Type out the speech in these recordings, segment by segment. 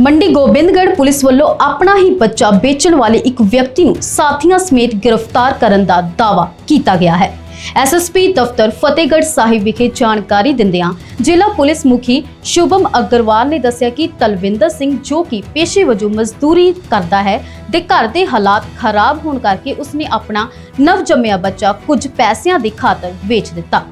Mandi Gobindgarh police ਵੱਲੋਂ ਆਪਣਾ ਹੀ ਬੱਚਾ ਵੇਚਣ ਵਾਲੇ ਇੱਕ ਵਿਅਕਤੀ ਨੂੰ ਸਾਥੀਆਂ ਸਮੇਤ ਗ੍ਰਿਫਤਾਰ ਕਰਨ ਦਾ ਦਾਅਵਾ ਕੀਤਾ ਗਿਆ ਹੈ। ਐਸਐਸਪੀ ਦਫ਼ਤਰ ਫਤਿਹਗੜ੍ਹ ਸਾਹਿਬ ਵਿਖੇ ਜਾਣਕਾਰੀ ਦਿੰਦਿਆਂ ਜ਼ਿਲ੍ਹਾ ਪੁਲਿਸ ਮੁਖੀ ਸ਼ੁਭਮ ਅਗਰਵਾਲ ਨੇ ਦੱਸਿਆ ਕਿ ਤਲਵਿੰਦਰ ਸਿੰਘ ਜੋ ਕਿ ਪੇਸ਼ੇ ਵਜੋਂ ਮਜ਼ਦੂਰੀ ਕਰਦਾ ਹੈ ਦੇ ਘਰ ਦੇ ਹਾਲਾਤ ਖਰਾਬ ਹੋਣ ਕਰਕੇ ਉਸਨੇ ਆਪਣਾ ਨਵਜੰਮਿਆ ਬੱਚਾ ਕੁਝ ਪੈਸਿਆਂ ਦੀ ਖਾਤਰ ਵੇਚ ਦਿੱਤਾ।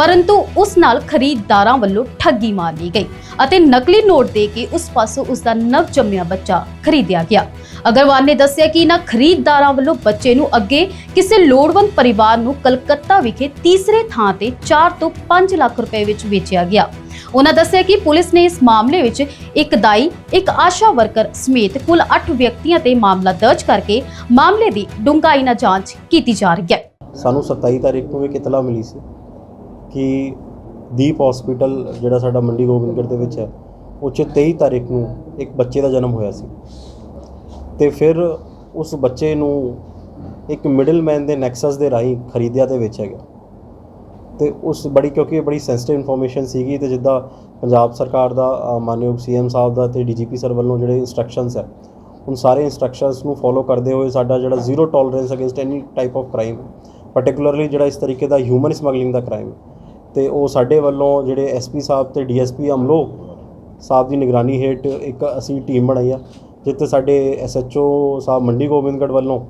ਪਰੰਤੂ ਉਸ ਨਾਲ ਖਰੀਦਦਾਰਾਂ ਵੱਲੋਂ ਠੱਗੀ ਮਾਰ ਲਈ ਗਈ ਅਤੇ ਨਕਲੀ ਨੋਟ ਦੇ ਕੇ ਉਸ ਪਾਸੋਂ ਉਸ ਦਾ ਨਵ ਜੰਮਿਆ ਬੱਚਾ ਖਰੀਦਿਆ ਗਿਆ। ਅਗਰਵਾਲ ਨੇ ਦੱਸਿਆ ਕਿ ਇਹਨਾਂ ਖਰੀਦਦਾਰਾਂ ਵੱਲੋਂ ਬੱਚੇ ਨੂੰ ਅੱਗੇ ਕਿਸੇ ਲੋੜਵੰਦ ਪਰਿਵਾਰ ਨੂੰ ਕਲਕੱਤਾ ਵਿਖੇ ਤੀਸਰੇ ਥਾਂ ਤੇ 4 ਤੋਂ 5 ਲੱਖ ਰੁਪਏ ਵਿੱਚ ਵੇਚਿਆ ਗਿਆ। ਉਹਨਾਂ ਦੱਸਿਆ ਕਿ ਪੁਲਿਸ ਨੇ ਇਸ ਮਾਮਲੇ ਵਿੱਚ ਇੱਕ ਦਾਈ, ਇੱਕ ਆਸ਼ਾ ਵਰਕਰ ਸਮੇਤ ਕੁੱਲ 8 ਵਿਅਕਤੀਆਂ ਤੇ ਮਾਮਲਾ ਦਰਜ ਕਰਕੇ ਮਾਮਲੇ ਦੀ ਡੂੰਘਾਈ ਨਾਲ ਜਾਂਚ ਕੀਤੀ ਜਾ ਰਹੀ ਹੈ। ਸਾਨੂੰ 27 ਤਾਰੀਖ ਨੂੰ ਇੱਕ ਇਤਲਾ ਮਿਲੀ ਸੀ। ਕਿ ਦੀਪ ਹਸਪੀਟਲ ਜਿਹੜਾ ਸਾਡਾ ਮੰਡੀ ਗੋਬਿੰਦਗੜ੍ਹ ਦੇ ਵਿੱਚ ਹੈ ਉਹ 'ਚ 23 ਤਾਰੀਖ ਨੂੰ ਇੱਕ ਬੱਚੇ ਦਾ ਜਨਮ ਹੋਇਆ ਸੀ। ਤੇ ਫਿਰ ਉਸ ਬੱਚੇ ਨੂੰ ਇੱਕ ਮਿਡਲਮੈਨ ਦੇ ਨੈਕਸਸ ਦੇ ਰਾਹੀਂ ਖਰੀਦਿਆ ਤੇ ਵੇਚਿਆ ਗਿਆ। ਤੇ ਉਸ ਬੜੀ ਕਿਉਂਕਿ ਇਹ ਬੜੀ ਸੈਂਸਿਟਿਵ ਇਨਫੋਰਮੇਸ਼ਨ ਸੀਗੀ ਤੇ ਜਿੱਦਾਂ ਪੰਜਾਬ ਸਰਕਾਰ ਦਾ ਅ, ਮਾਨਯੋਗ ਸੀਐਮ ਸਾਹਿਬ ਦਾ ਤੇ ਡੀਜੀਪੀ ਸਰ ਵੱਲੋਂ ਜਿਹੜੇ ਇਨਸਟਰਕਸ਼ਨਸ ਹੈ ਉਨ ਸਾਰੇ ਇਨਸਟਰਕਸ਼ਨਸ ਨੂੰ ਫੋਲੋ ਕਰਦੇ ਹੋਏ ਸਾਡਾ ਜਿਹੜਾ zero tolerance against any type of crime particularly ਜਿਹੜਾ ਇਸ ਤਰੀਕੇ ਦਾ ਹਿਊਮਨ ਸਮਗਲਿੰਗ ਦਾ ਕ੍ਰਾਈਮ ਹੈ ਤੇ ਉਹ ਸਾਡੇ ਵੱਲੋਂ ਜਿਹੜੇ ਐਸਪੀ ਸਾਹਿਬ ਤੇ ਡੀਐਸਪੀ ਅਮਲੋ ਸਾਹਿਬ ਦੀ ਨਿਗਰਾਨੀ ਹੇਠ ਇੱਕ ਅਸੀਂ ਟੀਮ ਬਣਾਈ ਆ ਜਿੱਥੇ ਸਾਡੇ ਐਸਐਚਓ ਸਾਹਿਬ ਮੰਡੀ ਗੋਬਿੰਦਗੜ੍ਹ ਵੱਲੋਂ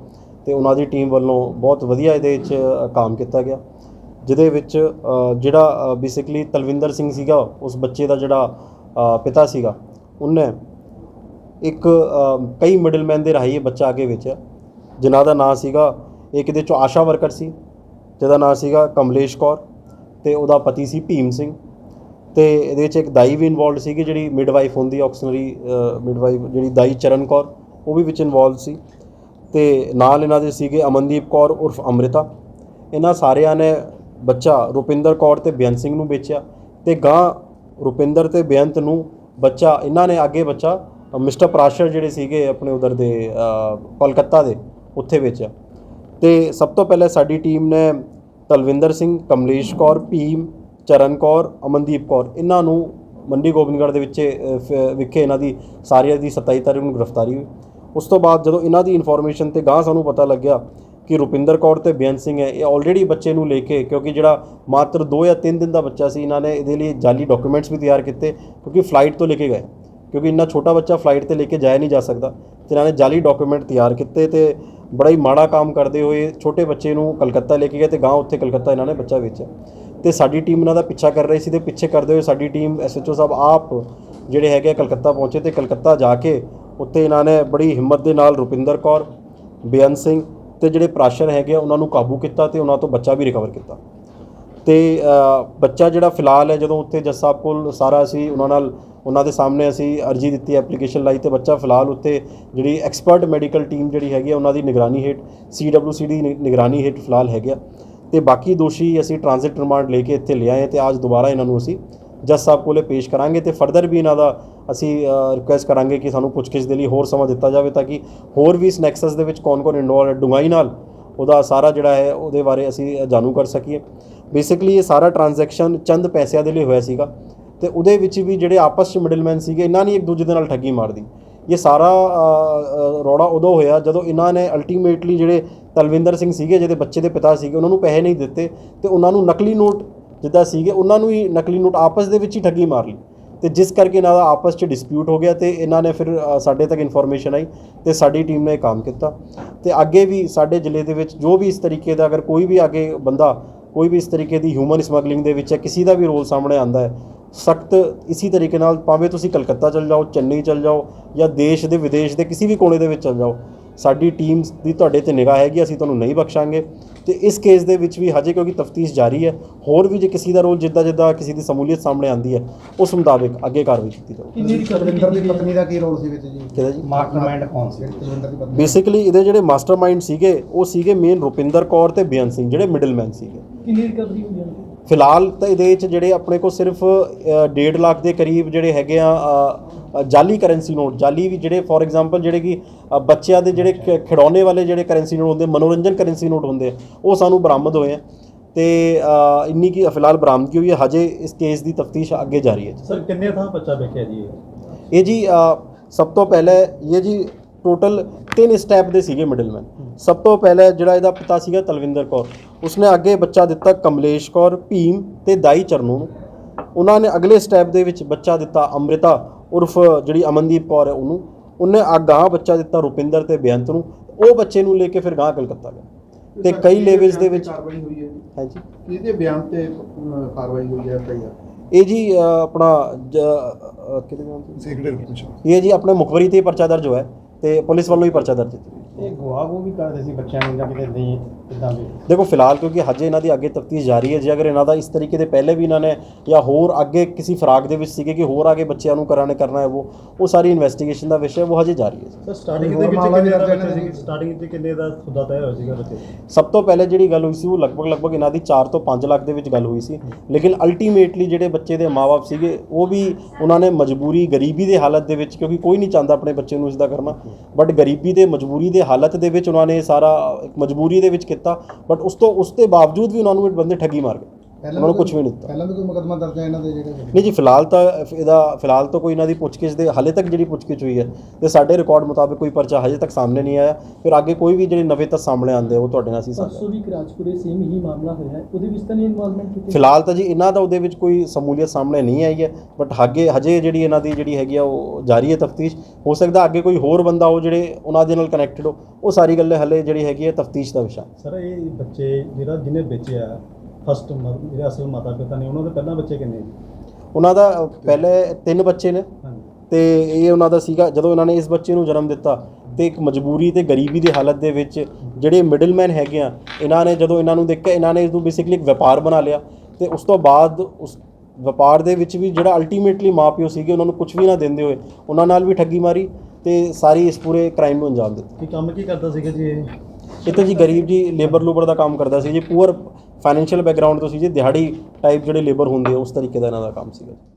ਤੇ ਉਹਨਾਂ ਦੀ ਟੀਮ ਵੱਲੋਂ ਬਹੁਤ ਵਧੀਆ ਇਹਦੇ ਵਿੱਚ ਕੰਮ ਕੀਤਾ ਗਿਆ। ਜਿਹਦੇ ਵਿੱਚ ਜਿਹੜਾ ਬੇਸਿਕਲੀ ਤਲਵਿੰਦਰ ਸਿੰਘ ਸੀਗਾ ਉਸ ਬੱਚੇ ਦਾ ਜਿਹੜਾ ਪਿਤਾ ਸੀਗਾ ਉਹਨੇ ਇੱਕ ਅ, ਕਈ ਮਿਡਲਮੈਨ ਦੇ ਰਾਹੀਂ ਇਹ ਬੱਚਾ ਅੱਗੇ ਵੇਚਿਆ ਜਿਨ੍ਹਾਂ ਦਾ ਨਾਂ ਸੀਗਾ ਇੱਕ ਇਹਦੇ ਚੋਂ ਆਸ਼ਾ ਵਰਕਰ ਸੀ ਜਿਹਦਾ ਨਾਂ ਸੀਗਾ ਕਮਲੇਸ਼ ਕੌਰ। ਤੇ ਉਹਦਾ ਪਤੀ ਸੀ ਭੀਮ ਸਿੰਘ। ਤੇ ਇਹਦੇ ਵਿੱਚ ਇੱਕ ਦਾਈ ਵੀ ਇਨਵੋਲਡ ਸੀਗੀ ਜਿਹੜੀ ਮਿਡਵਾਈਫ ਹੁੰਦੀ ਆਕਸੀਨਰੀ ਮਿਡਵਾਈਫ ਜਿਹੜੀ ਦਾਈ ਚਰਨ ਕੌਰ ਉਹ ਵੀ ਵਿੱਚ ਇਨਵੋਲਡ ਸੀ। ਤੇ ਨਾਲ ਇਹਨਾਂ ਦੇ ਸੀਗੇ ਅਮਨਦੀਪ ਕੌਰ ਉਰਫ ਅੰਮ੍ਰਿਤਾ। ਇਹਨਾਂ ਸਾਰਿਆਂ ਨੇ ਬੱਚਾ ਰੁਪਿੰਦਰ ਕੌਰ ਤੇ ਬੇਅੰਤ ਸਿੰਘ ਨੂੰ ਵੇਚਿਆ। ਤੇ ਗਾਂ ਰੁਪਿੰਦਰ ਤੇ ਬੇਅੰਤ ਨੂੰ ਬੱਚਾ ਇਹਨਾਂ ਨੇ ਅੱਗੇ ਬੱਚਾ ਮਿਸਟਰ ਪ੍ਰਾਸ਼ਰ ਜਿਹੜੇ ਸੀਗੇ ਆਪਣੇ ਉਧਰ ਦੇ ਅ, ਕੋਲਕਾਤਾ ਦੇ ਉੱਥੇ ਵੇਚਿਆ। ਤੇ ਸਭ ਤੋਂ ਪਹਿਲੇ ਸਾਡੀ ਟੀਮ ਨੇ ਤਲਵਿੰਦਰ ਸਿੰਘ, ਕਮਲੇਸ਼ ਕੌਰ, ਭੀਮ, ਚਰਨ ਕੌਰ, ਅਮਨਦੀਪ ਕੌਰ। ਇਹਨਾਂ ਨੂੰ ਮੰਡੀ ਗੋਬਿੰਦਗੜ੍ਹ ਦੇ ਵਿੱਚ ਵਿਖੇ ਇਹਨਾਂ ਦੀ ਸਾਰੀਆਂ ਦੀ 27 ਤਾਰੀਖ ਨੂੰ ਗ੍ਰਿਫਤਾਰੀ ਹੋਈ। ਉਸ ਤੋਂ ਬਾਅਦ ਜਦੋਂ ਇਹਨਾਂ ਦੀ ਇਨਫੋਰਮੇਸ਼ਨ ਤੇ ਗਾਂ ਸਾਨੂੰ ਪਤਾ ਲੱਗਿਆ ਕਿ ਰੁਪਿੰਦਰ ਕੌਰ ਤੇ ਬੇਅੰਤ ਸਿੰਘ ਹੈ, ਇਹ ਆਲਰੇਡੀ ਬੱਚੇ ਨੂੰ ਲੈ ਕੇ, ਕਿਉਂਕਿ ਜਿਹੜਾ ਮਾਤਰ 2 ਜਾਂ 3 ਦਿਨ ਦਾ ਬੱਚਾ ਸੀ, ਇਹਨਾਂ ਨੇ ਇਹਦੇ ਲਈ ਜਾਲੀ ਡਾਕੂਮੈਂਟਸ ਵੀ ਤਿਆਰ ਕੀਤੇ, ਕਿਉਂਕਿ ਫਲਾਈਟ ਤੋਂ ਲੈ ਕੇ ਗਏ। ਕਿਉਂਕਿ ਇੰਨਾ ਛੋਟਾ ਬੱਚਾ ਫਲਾਈਟ ਤੇ ਲੈ ਕੇ ਜਾਇਆ ਨਹੀਂ ਜਾ ਸਕਦਾ। ਤੇ ਇਹਨਾਂ ਨੇ ਜਾਲੀ ਡਾਕੂਮੈਂਟ ਤਿਆਰ ਕੀਤੇ ਤੇ ਬੜਾ ਹੀ ਮਾੜਾ ਕੰਮ ਕਰਦੇ ਹੋਏ ਛੋਟੇ ਬੱਚੇ ਨੂੰ ਕਲਕੱਤਾ ਲੈ ਕੇ ਗਏ ਤੇ ਗਾਂ ਉੱਥੇ ਕਲਕੱਤਾ ਇਹਨਾਂ ਨੇ ਬੱਚਾ ਵੇਚਿਆ। ਤੇ ਸਾਡੀ ਟੀਮ ਇਹਨਾਂ ਦਾ ਪਿੱਛਾ ਕਰ ਰਹੀ ਸੀ ਤੇ ਪਿੱਛੇ ਕਰਦੇ ਹੋਏ ਸਾਡੀ ਟੀਮ ਐਸਐਚਓ ਸਾਹਿਬ ਆਪ ਜਿਹੜੇ ਹੈਗੇ ਆ ਕਲਕੱਤਾ ਪਹੁੰਚੇ ਤੇ ਕਲਕੱਤਾ ਜਾ ਕੇ ਉੱਥੇ ਇਹਨਾਂ ਨੇ ਬੜੀ ਹਿੰਮਤ ਦੇ ਨਾਲ ਰੁਪਿੰਦਰ ਕੌਰ, ਬੇਅੰਤ ਸਿੰਘ ਤੇ ਜਿਹੜੇ ਪ੍ਰਾਸ਼ਰ ਹੈਗੇ ਆ ਉਹਨਾਂ ਨੂੰ ਕਾਬੂ ਕੀਤਾ ਤੇ ਉਹਨਾਂ ਤੋਂ ਬੱਚਾ ਵੀ ਰਿਕਵਰ ਕੀਤਾ। ਤੇ ਬੱਚਾ ਜਿਹੜਾ ਫਿਲਹਾਲ ਹੈ ਜਦੋਂ ਉੱਥੇ ਜੱਜ ਸਾਹਿਬ ਕੋਲ ਸਾਰਾ ਅਸੀਂ ਉਹਨਾਂ ਨਾਲ ਉਹਨਾਂ ਦੇ ਸਾਹਮਣੇ ਅਸੀਂ ਅਰਜੀ ਦਿੱਤੀ ਐਪਲੀਕੇਸ਼ਨ ਲਾਈ ਤੇ ਬੱਚਾ ਫਿਲਹਾਲ ਉੱਥੇ ਜਿਹੜੀ ਐਕਸਪਰਟ ਮੈਡੀਕਲ ਟੀਮ ਜਿਹੜੀ ਹੈਗੀ ਆ, ਉਹਨਾਂ ਦੀ ਨਿਗਰਾਨੀ ਹੇਠ ਸੀਡਬਲਯੂਸੀ ਦੀ ਨਿਗਰਾਨੀ ਹੇਠ ਫਿਲਹਾਲ ਹੈਗੇ ਆ। ਤੇ ਬਾਕੀ ਦੋਸ਼ੀ ਅਸੀਂ ਟ੍ਰਾਂਜ਼ਿਟ ਰਿਮਾਂਡ ਲੈ ਕੇ ਇੱਥੇ ਲਿਆਏ ਤੇ ਅੱਜ ਦੁਬਾਰਾ ਇਹਨਾਂ ਨੂੰ ਅਸੀਂ ਜੱਜ ਸਾਹਿਬ ਕੋਲੇ ਪੇਸ਼ ਕਰਾਂਗੇ ਤੇ ਫਰਦਰ ਵੀ ਇਹਨਾਂ ਦਾ ਅਸੀਂ ਰਿਕੁਐਸਟ ਕਰਾਂਗੇ ਕਿ ਸਾਨੂੰ ਪੁੱਛਗਿੱਛ ਦੇ ਲਈ ਹੋਰ ਸਮਾਂ ਦਿੱਤਾ ਜਾਵੇ ਤਾਂ ਕਿ ਹੋਰ ਵੀ ਇਸ ਨੈਕਸਸ ਦੇ ਵਿੱਚ ਕੌਣ-ਕੌਣ ਇਨਵੋਲਵ ਹੈ ਡੂੰਘਾਈ ਨਾਲ ਉਹਦਾ ਸਾਰਾ ਜਿਹੜਾ ਹੈ ਉਹਦੇ ਬਾਰੇ ਅਸੀਂ ਜਾਣੂ ਕਰ ਸਕੀਏ। ਬੇਸਿਕਲੀ ਇਹ ਸਾਰਾ ਟ੍ਰਾਂਜੈਕਸ਼ਨ ਚੰਦ ਪੈਸਿਆਂ ਦੇ ਲਈ ਹੋਇਆ ਸੀਗਾ। ਤੇ ਉਹਦੇ ਵਿੱਚ ਵੀ ਜਿਹੜੇ ਆਪਸ ਚ ਮਿਡਲਮੈਨ ਸੀਗੇ, ਇਹਨਾਂ ਨੇ ਇੱਕ ਦੂਜੇ ਦੇ ਨਾਲ ਠੱਗੀ ਮਾਰਦੀ ਇਹ ਸਾਰਾ ਰੌੜਾ ਉਦੋਂ ਹੋਇਆ ਜਦੋਂ ਇਹਨਾਂ ਨੇ ਅਲਟੀਮੇਟਲੀ ਜਿਹੜੇ ਤਲਵਿੰਦਰ ਸਿੰਘ ਸੀਗੇ, ਜਿਹਦੇ ਬੱਚੇ ਦੇ ਪਿਤਾ ਸੀਗੇ, ਉਹਨਾਂ ਨੂੰ ਪੈਸੇ ਨਹੀਂ ਦਿੱਤੇ ਤੇ ਉਹਨਾਂ ਨੂੰ ਨਕਲੀ ਨੋਟ ਜਿੱਦਾਂ ਸੀਗੇ, ਉਹਨਾਂ ਨੂੰ ਹੀ ਨਕਲੀ ਨੋਟ ਆਪਸ ਦੇ ਵਿੱਚ ਹੀ ਠੱਗੀ ਮਾਰ ਲਈ। ਤੇ ਜਿਸ ਕਰਕੇ ਇਹਨਾਂ ਦਾ ਆਪਸ 'ਚ ਡਿਸਪਿਊਟ ਹੋ ਗਿਆ ਤੇ ਇਹਨਾਂ ਨੇ ਫਿਰ ਸਾਡੇ ਤੱਕ ਇਨਫੋਰਮੇਸ਼ਨ ਆਈ ਤੇ ਸਾਡੀ ਟੀਮ ਨੇ ਇਹ ਕੰਮ ਕੀਤਾ। ਤੇ ਅੱਗੇ ਵੀ ਸਾਡੇ ਜ਼ਿਲ੍ਹੇ ਦੇ ਵਿੱਚ ਜੋ ਵੀ ਇਸ ਤਰੀਕੇ ਦਾ ਅਗਰ ਕੋਈ ਵੀ ਅੱਗੇ ਬੰਦਾ, ਕੋਈ ਵੀ ਇਸ ਤਰੀਕੇ ਦੀ ਹਿਊਮਨ ਸਮਗਲਿੰਗ ਦੇ ਵਿੱਚ ਹੈ ਕਿਸੇ ਦਾ ਵੀ ਰੋਲ ਸਾਹਮਣੇ ਆਂਦਾ ਹੈ ਸਖਤ ਇਸੀ ਤਰੀਕੇ ਨਾਲ ਭਾਵੇਂ ਤੁਸੀਂ ਕਲਕੱਤਾ ਚਲ ਜਾਓ ਚੰਨਈ ਚਲ ਜਾਓ ਜਾਂ ਦੇਸ਼ ਦੇ ਵਿਦੇਸ਼ ਦੇ ਕਿਸੇ ਵੀ ਕੋਨੇ ਦੇ ਵਿੱਚ ਚਲ ਜਾਓ ਸਾਡੀ ਟੀਮ ਦੀ ਤੁਹਾਡੇ ਤੇ ਨਿਗਾਹ ਹੈਗੀ ਅਸੀਂ ਤੁਹਾਨੂੰ ਨਹੀਂ ਬਖਸ਼ਾਂਗੇ। ਤੇ ਇਸ ਕੇਸ ਦੇ ਵਿੱਚ ਵੀ ਹਜੇ ਕਿਉਂਕਿ ਤਫਤੀਸ਼ ਜਾਰੀ ਹੈ ਹੋਰ ਵੀ ਜੇ ਕਿਸੇ ਦਾ ਰੋਲ ਜਿੱਦਾਂ ਜਿੱਦਾਂ ਕਿਸੇ ਦੀ ਸਮੂਲੀਅਤ ਸਾਹਮਣੇ ਆਂਦੀ ਹੈ ਉਸ ਮੁਤਾਬਿਕ ਅੱਗੇ ਕਾਰਵਾਈ ਕੀਤੀ ਜਾਊਗੀ। ਰਵਿੰਦਰ ਦੀ ਪਤਨੀ ਦਾ ਕੀ ਰੋਲ ਸੀ ਵਿੱਚ ਜੀ? ਕਿਹਦਾ ਜੀ? ਮਾਸਟਰਮਾਈਂਡ ਕੌਣ ਸੀ? ਰਵਿੰਦਰ ਦੀ ਪਤਨੀ। ਬੇਸਿਕਲੀ ਇਹਦੇ ਜਿਹੜੇ ਮਾਸਟਰਮਾਈਂਡ ਸੀਗੇ ਉਹ ਸੀਗੇ ਮੇਨ ਰੁਪਿੰਦਰ ਕੌਰ ਤੇ ਬੇਅੰਤ ਸਿੰਘ ਜਿਹੜੇ ਮਿਡਲਮੈਨ ਸੀਗੇ। ਕਿੰਨੀ ਰਿਕਵਰੀ ਹੋਈ ਹੈ? ਫਿਲਹਾਲ ਤਾਂ ਇਹਦੇ ਵਿੱਚ ਜਿਹੜੇ ਆਪਣੇ ਕੋਲ ਸਿਰਫ 1.5 ਲੱਖ ਦੇ ਕਰੀਬ ਜਿਹੜੇ ਹੈਗੇ ਆ ਜਾਲੀ ਕਰੰਸੀ ਨੋਟ ਜਾਲੀ ਵੀ ਜਿਹੜੇ ਫੋਰ ਐਗਜ਼ਾਮਪਲ ਜਿਹੜੇ ਕਿ ਬੱਚਿਆਂ ਦੇ ਜਿਹੜੇ ਖਿਡੌਣੇ ਵਾਲੇ ਜਿਹੜੇ ਕਰੰਸੀ ਨੋਟ ਹੁੰਦੇ ਮਨੋਰੰਜਨ ਕਰੰਸੀ ਨੋਟ ਹੁੰਦੇ ਉਹ ਸਾਨੂੰ ਬਰਾਮਦ ਹੋਏ ਆ ਤੇ ਇੰਨੀ ਕੀ ਫਿਲਹਾਲ ਬਰਾਮਦਗੀ ਹੋਈ ਹੈ ਹਜੇ ਇਸ ਕੇਸ ਦੀ ਤਫਤੀਸ਼ ਅੱਗੇ ਜਾਰੀ ਹੈ। ਸਰ ਕਿੰਨੇ ਥਾਂ ਬੱਚਾ ਵੇਖਿਆ ਜੀ ਇਹ? ਜੀ ਸਭ ਤੋਂ ਪਹਿਲੇ ਇਹ ਜੀ ਟੋਟਲ ਤਿੰਨ ਸਟੈਪ ਦੇ ਸੀਗੇ ਮਿਡਲਮੈਨ ਸਭ ਤੋਂ ਪਹਿਲੇ ਜਿਹੜਾ ਇਹਦਾ ਪਿਤਾ ਸੀਗਾ ਤਲਵਿੰਦਰ ਕੌਰ ਉਸਨੇ ਅੱਗੇ ਬੱਚਾ ਦਿੱਤਾ ਕਮਲੇਸ਼ ਕੌਰ ਭੀਮ ਤੇ ਦਾਈ ਚਰਨੂ ਨੂੰ। ਉਹਨਾਂ ਨੇ ਅਗਲੇ ਸਟੈਪ ਦੇ ਵਿੱਚ ਬੱਚਾ ਦਿੱਤਾ ਅੰਮ੍ਰਿਤਾ ਉਰਫ ਜਿਹੜੀ ਅਮਨਦੀਪ ਕੌਰ ਹੈ ਉਹਨੂੰ। ਉਹਨੇ ਅਗਾਂਹ ਬੱਚਾ ਦਿੱਤਾ ਰੁਪਿੰਦਰ ਤੇ ਬੇਅੰਤ ਨੂੰ। ਉਹ ਬੱਚੇ ਨੂੰ ਲੈ ਕੇ ਫਿਰ ਗਾਂ ਕਲਕੱਤਾ ਗਿਆ ਤੇ ਕਈ ਲੈਵਲਸ ਦੇ ਵਿੱਚ ਕਾਰਵਾਈ ਹੋਈ ਹੈ ਜੀ? ਹਾਂਜੀ। ਕਿਹਦੇ ਬਿਆਨ ਤੇ ਅਹ, ਕਾਰਵਾਈ ਹੋਈ ਹੈ ਭਈਆ ਇਹ ਜੀ ਆਪਣਾ ਕਿਹਦੇ ਨਾਮ ਪੁੱਛੋ। ਇਹ ਜੀ ਆਪਣੇ ਮੁਖਬਰੀ ਤੇ ਪਰਚਾ ਦਰਜ ਹੋਇਆ ਹੈ। ਤੇ ਪੁਲਿਸ ਵੱਲੋਂ ਹੀ ਪਰਚਾ ਦਰਜ ਕੀਤਾ। ਇਹ ਗਵਾ ਗੋ ਵੀ ਕਰਦੇ ਸੀ ਬੱਚਿਆਂ ਨੂੰ ਜਾਂ ਕਿਤੇ ਨਹੀਂ ਇਦਾਂ ਵੀ ਦੇਖੋ ਫਿਲਹਾਲ ਕਿਉਂਕਿ ਹਜੇ ਇਹਨਾਂ ਦੀ ਅੱਗੇ ਤਫਤੀਸ਼ ਜਾਰੀ ਹੈ ਜੇ ਅਗਰ ਇਹਨਾਂ ਦਾ ਇਸ ਤਰੀਕੇ ਦੇ ਪਹਿਲੇ ਵੀ ਇਹਨਾਂ ਨੇ ਜਾਂ ਹੋਰ ਅੱਗੇ ਕਿਸੇ ਫਰਾਗ ਦੇ ਵਿੱਚ ਸੀਗੇ ਕਿ ਹੋਰ ਅੱਗੇ ਬੱਚਿਆਂ ਨੂੰ ਕਰਾਣੇ ਕਰਨਾ ਹੈ ਉਹ ਉਹ ਸਾਰੀ ਇਨਵੈਸਟੀਗੇਸ਼ਨ ਦਾ ਵਿਸ਼ਾ ਹੈ, ਉਹ ਹਜੇ ਜਾਰੀ ਹੈ ਸਰ ਸਟਾਰਟਿੰਗ ਹੋਰ ਦੇ ਵਿੱਚ ਮਾਮਲਾ ਕਿੰਨੇ ਦਾ ਵੀ ਬੱਚਾ ਦਰਜ ਸੀ ਸਟਾਰਟਿੰਗ ਤੇ ਕਿੰਨੇ ਦਾ ਸੌਦਾ ਤੈਅ ਹੋਇਆ ਸੀਗਾ ਬੱਚੇ? ਸਭ ਤੋਂ ਪਹਿਲੇ ਜਿਹੜੀ ਗੱਲ ਹੋਈ ਸੀ ਉਹ ਲਗਭਗ ਲਗਭਗ ਇਹਨਾਂ ਦੀ 4 ਤੋਂ 5 ਲੱਖ ਦੇ ਵਿੱਚ ਗੱਲ ਹੋਈ ਸੀ। ਲੇਕਿਨ ਅਲਟੀਮੇਟਲੀ ਜਿਹੜੇ ਬੱਚੇ ਦੇ ਮਾਪੇ ਸੀਗੇ ਉਹ ਵੀ ਉਹਨਾਂ ਨੇ ਮਜਬੂਰੀ ਗਰੀਬੀ ਦੇ ਹਾਲਤ ਦੇ ਵਿੱਚ ਕਿਉਂਕਿ ਕੋਈ ਨਹੀਂ ਚਾਹੁੰਦਾ ਆਪਣੇ ਬੱਚੇ ਨੂੰ ਇਸ ਦਾ ਕਰਨਾ। ਬਟ ਗਰੀਬੀ ਦੇ, ਮਜਬੂਰੀ ਦੇ ਹਾਲਤ ਦੇ ਵਿੱਚ ਉਹਨਾਂ ਨੇ ਸਾਰਾ ਇੱਕ ਮਜਬੂਰੀ ਦੇ ਵਿੱਚ ਕੀਤਾ। ਬਟ ਉਸ ਤੋਂ, ਉਸ ਦੇ ਬਾਵਜੂਦ ਵੀ ਉਹਨਾਂ ਨੂੰ ਇਹ ਬੰਦੇ ਠੱਗੀ ਮਾਰ ਗਏ। ਉਹਨਾਂ ਨੂੰ ਕੁਝ ਵੀ ਨਹੀਂ ਦਿੱਤਾ। ਪਹਿਲਾਂ ਵੀ ਕੋਈ ਮੁਕੱਦਮਾ ਦਰਜ ਹੈ ਇਹਨਾਂ ਦੇ ਜਿਹੜੇ ਨਹੀਂ ਜੀ ਫਿਲਹਾਲ ਤਾਂ ਇਹਦਾ ਫਿਲਹਾਲ ਤਾਂ ਕੋਈ ਇਹਨਾਂ ਦੀ ਪੁੱਛਗਿੱਛ ਦੇ ਹਾਲੇ ਤੱਕ ਜਿਹੜੀ ਪੁੱਛਗਿੱਛ ਹੋਈ ਹੈ ਤੇ ਸਾਡੇ ਰਿਕਾਰਡ ਮੁਤਾਬਕ ਕੋਈ ਪਰਚਾ ਹਜੇ ਤੱਕ ਸਾਹਮਣੇ ਨਹੀਂ ਆਇਆ। ਫਿਰ ਅੱਗੇ ਕੋਈ ਵੀ ਜਿਹੜੇ ਨਵੇਂ ਤੱਥ ਸਾਹਮਣੇ ਆਉਂਦੇ ਉਹ ਤੁਹਾਡੇ ਨਾਲ ਅਸੀਂ ਸਾਂਝਾ ਪਰਸੋਂ ਵੀ ਇੱਕ ਰਾਜਪੁਰੇ ਸੇਮ ਹੀ ਮਾਮਲਾ ਹੋਇਆ ਹੈ। ਉਹਦੇ ਵਿੱਚ ਤਾਂ ਨਹੀਂ ਇਨਵੋਲਵਮੈਂਟ ਕੀਤੀ? ਫਿਲਹਾਲ ਤਾਂ ਜੀ ਇਹਨਾਂ ਦਾ ਉਹਦੇ ਵਿੱਚ ਕੋਈ ਸਮੂਲੀਅਤ ਸਾਹਮਣੇ ਨਹੀਂ ਆਈ ਹੈ ਬਟ ਅੱਗੇ ਹਜੇ ਜਿਹੜੀ ਇਹਨਾਂ ਦੀ ਜਿਹੜੀ ਹੈਗੀ ਆ ਉਹ ਜਾਰੀ ਹੈ ਤਫਤੀਸ਼। ਹੋ ਸਕਦਾ ਅੱਗੇ ਕੋਈ ਹੋਰ ਬੰਦਾ ਹੋ ਜਿਹੜੇ ਉਹਨਾਂ ਦੇ ਨਾਲ ਕਨੈਕਟਡ ਹੋ। ਉਹ ਸਾਰੀ ਗੱਲੇ ਹਲੇ ਜਿਹੜੀ ਹੈਗੀ ਹੈ ਤਫਤੀਸ਼ ਦਾ ਵਿਸ਼ਾ। ਸਰ ਇਹ ਬੱਚੇ ਜਿਹੜਾ ਜਿਹਨੇ ਵੇਚਿਆ ਫਸਟ ਜਿਹੜੇ ਅਸਲ ਮਾਤਾ ਪਿਤਾ ਨੇ ਉਹਨਾਂ ਦੇ ਪਹਿਲਾਂ ਬੱਚੇ ਕਿੰਨੇ ਜੀ ਉਹਨਾਂ ਦਾ ਪਹਿਲੇ ਤਿੰਨ ਬੱਚੇ ਨੇ। ਤੇ ਇਹ ਉਹਨਾਂ ਦਾ ਸੀਗਾ ਜਦੋਂ ਇਹਨਾਂ ਨੇ ਇਸ ਬੱਚੇ ਨੂੰ ਜਨਮ ਦਿੱਤਾ ਤੇ ਇੱਕ ਮਜਬੂਰੀ ਤੇ ਗਰੀਬੀ ਦੀ ਹਾਲਤ ਦੇ ਵਿੱਚ ਜਿਹੜੇ ਮਿਡਲਮੈਨ ਹੈਗੇ ਆ ਇਹਨਾਂ ਨੇ ਜਦੋਂ ਇਹਨਾਂ ਨੂੰ ਦੇਖਿਆ ਇਹਨਾਂ ਨੇ ਇਸ ਨੂੰ ਬੇਸਿਕਲੀ ਇੱਕ ਵਪਾਰ ਬਣਾ ਲਿਆ। ਤੇ ਉਸ ਤੋਂ ਬਾਅਦ ਉਸ ਵਪਾਰ ਦੇ ਵਿੱਚ ਵੀ ਜਿਹੜਾ ਅਲਟੀਮੇਟਲੀ ਮਾਪਿਓ ਸੀਗੇ ਉਹਨਾਂ ਨੂੰ ਕੁਝ ਵੀ ਨਾ ਦਿੰਦੇ ਹੋਏ ਉਹਨਾਂ ਨਾਲ ਵੀ ਠੱਗੀ ਮਾਰੀ ਤੇ ਸਾਰੀ ਇਸ ਪੂਰੇ ਕ੍ਰਾਈਮ ਨੂੰ ਅੰਜਾਮ ਦਿੱਤਾ। ਕੀ ਕੰਮ ਕੀ ਕਰਦਾ ਸੀਗਾ ਜੀ ਇਹ? ਇਹ ਤਾਂ ਜੀ ਗਰੀਬ ਜੀ ਲੇਬਰ ਲੂਬਰ ਦਾ ਕੰਮ ਕਰਦਾ ਸੀ ਜੀ ਪੂਅਰ ਫਾਈਨੈਂਸ਼ੀਅਲ ਬੈਕਗ੍ਰਾਉਂਡ ਤੋਂ ਸੀ ਜੀ, ਦਿਹਾੜੀ ਟਾਈਪ ਜਿਹੜੇ ਲੇਬਰ ਹੁੰਦੇ ਆ, ਉਸ ਤਰੀਕੇ ਦਾ ਇਹਨਾਂ ਦਾ ਕੰਮ ਸੀਗਾ